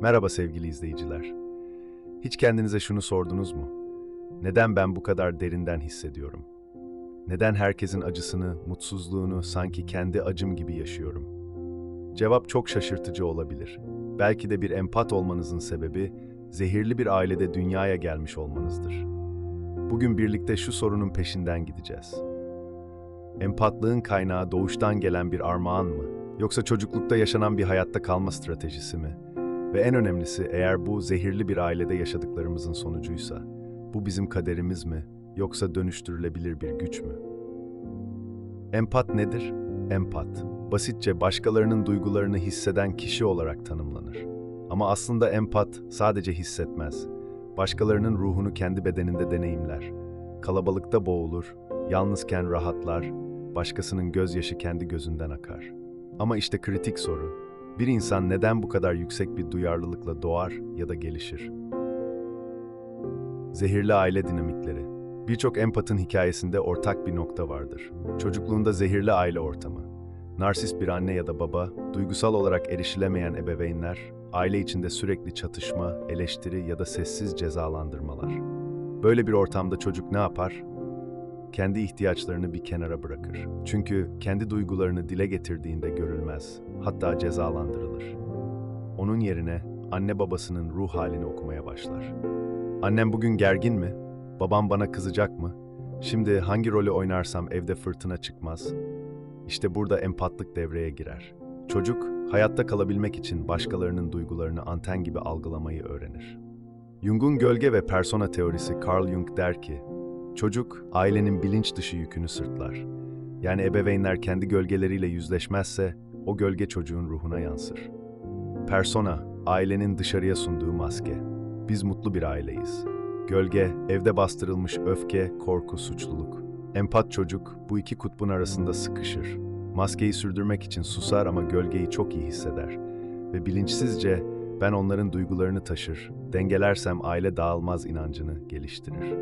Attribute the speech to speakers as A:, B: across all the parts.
A: Merhaba sevgili izleyiciler. Hiç kendinize şunu sordunuz mu? Neden ben bu kadar derinden hissediyorum? Neden herkesin acısını, mutsuzluğunu sanki kendi acım gibi yaşıyorum? Cevap çok şaşırtıcı olabilir. Belki de bir empat olmanızın sebebi zehirli bir ailede dünyaya gelmiş olmanızdır. Bugün birlikte şu sorunun peşinden gideceğiz. Empatlığın kaynağı doğuştan gelen bir armağan mı? Yoksa çocuklukta yaşanan bir hayatta kalma stratejisi mi? Ve en önemlisi eğer bu zehirli bir ailede yaşadıklarımızın sonucuysa, bu bizim kaderimiz mi yoksa dönüştürülebilir bir güç mü? Empat nedir? Empat, basitçe başkalarının duygularını hisseden kişi olarak tanımlanır. Ama aslında empat sadece hissetmez. Başkalarının ruhunu kendi bedeninde deneyimler. Kalabalıkta boğulur, yalnızken rahatlar, başkasının gözyaşı kendi gözünden akar. Ama işte kritik soru, bir insan neden bu kadar yüksek bir duyarlılıkla doğar ya da gelişir? Zehirli aile dinamikleri. Birçok empatın hikayesinde ortak bir nokta vardır. Çocukluğunda zehirli aile ortamı. Narsist bir anne ya da baba, duygusal olarak erişilemeyen ebeveynler, aile içinde sürekli çatışma, eleştiri ya da sessiz cezalandırmalar. Böyle bir ortamda çocuk ne yapar? Kendi ihtiyaçlarını bir kenara bırakır. Çünkü kendi duygularını dile getirdiğinde görülmez, hatta cezalandırılır. Onun yerine anne babasının ruh halini okumaya başlar. Annem bugün gergin mi? Babam bana kızacak mı? Şimdi hangi rolü oynarsam evde fırtına çıkmaz? İşte burada empatlık devreye girer. Çocuk, hayatta kalabilmek için başkalarının duygularını anten gibi algılamayı öğrenir. Jung'un gölge ve persona teorisi Carl Jung der ki, çocuk ailenin bilinç dışı yükünü sırtlar. Yani ebeveynler kendi gölgeleriyle yüzleşmezse o gölge çocuğun ruhuna yansır. Persona, ailenin dışarıya sunduğu maske. Biz mutlu bir aileyiz. Gölge, evde bastırılmış öfke, korku, suçluluk. Empat çocuk bu iki kutbun arasında sıkışır. Maskeyi sürdürmek için susar ama gölgeyi çok iyi hisseder. Ve bilinçsizce ben onların duygularını taşır, dengelersem aile dağılmaz inancını geliştirir.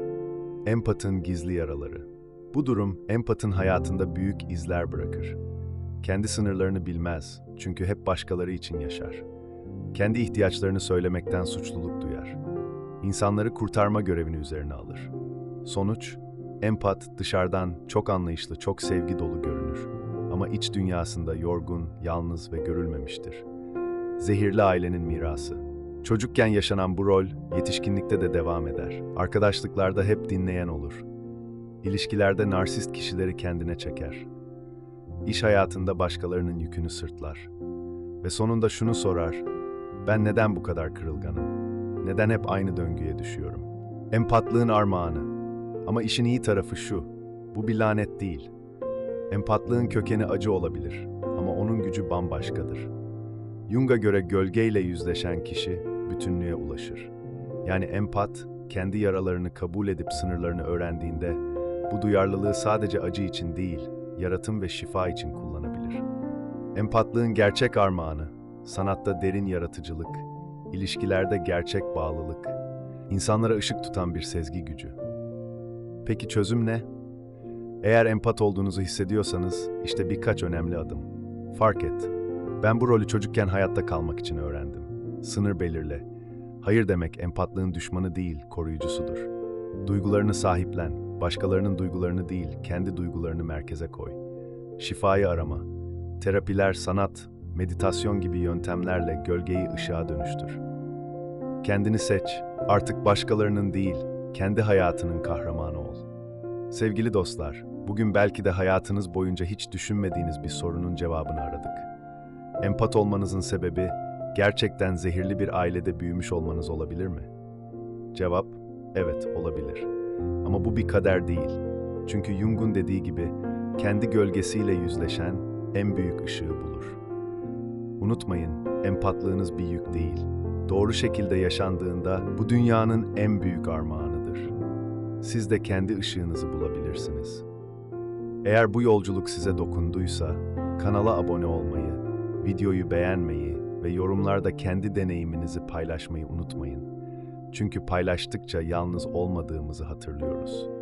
A: Empatın gizli yaraları. Bu durum empatın hayatında büyük izler bırakır. Kendi sınırlarını bilmez çünkü hep başkaları için yaşar. Kendi ihtiyaçlarını söylemekten suçluluk duyar. İnsanları kurtarma görevini üzerine alır. Sonuç, empat dışarıdan çok anlayışlı, çok sevgi dolu görünür. Ama iç dünyasında yorgun, yalnız ve görülmemiştir. Zehirli ailenin mirası. Çocukken yaşanan bu rol yetişkinlikte de devam eder. Arkadaşlıklarda hep dinleyen olur. İlişkilerde narsist kişileri kendine çeker. İş hayatında başkalarının yükünü sırtlar. Ve sonunda şunu sorar, ben neden bu kadar kırılganım? Neden hep aynı döngüye düşüyorum? Empatlığın armağanı. Ama işin iyi tarafı şu, bu bir lanet değil. Empatlığın kökeni acı olabilir ama onun gücü bambaşkadır. Jung'a göre gölgeyle yüzleşen kişi bütünlüğe ulaşır. Yani empat, kendi yaralarını kabul edip sınırlarını öğrendiğinde bu duyarlılığı sadece acı için değil, yaratım ve şifa için kullanabilir. Empatlığın gerçek armağanı, sanatta derin yaratıcılık, ilişkilerde gerçek bağlılık, insanlara ışık tutan bir sezgi gücü. Peki çözüm ne? Eğer empat olduğunuzu hissediyorsanız işte birkaç önemli adım. Fark et. Ben bu rolü çocukken hayatta kalmak için öğrendim. Sınır belirle. Hayır demek empatlığın düşmanı değil, koruyucusudur. Duygularını sahiplen. Başkalarının duygularını değil, kendi duygularını merkeze koy. Şifayı arama. Terapiler, sanat, meditasyon gibi yöntemlerle gölgeyi ışığa dönüştür. Kendini seç. Artık başkalarının değil, kendi hayatının kahramanı ol. Sevgili dostlar, bugün belki de hayatınız boyunca hiç düşünmediğiniz bir sorunun cevabını aradık. Empat olmanızın sebebi gerçekten zehirli bir ailede büyümüş olmanız olabilir mi? Cevap, evet olabilir. Ama bu bir kader değil. Çünkü Jung'un dediği gibi kendi gölgesiyle yüzleşen en büyük ışığı bulur. Unutmayın, empatlığınız bir yük değil. Doğru şekilde yaşandığında bu dünyanın en büyük armağanıdır. Siz de kendi ışığınızı bulabilirsiniz. Eğer bu yolculuk size dokunduysa, kanala abone olmayı, videoyu beğenmeyi ve yorumlarda kendi deneyiminizi paylaşmayı unutmayın. Çünkü paylaştıkça yalnız olmadığımızı hatırlıyoruz.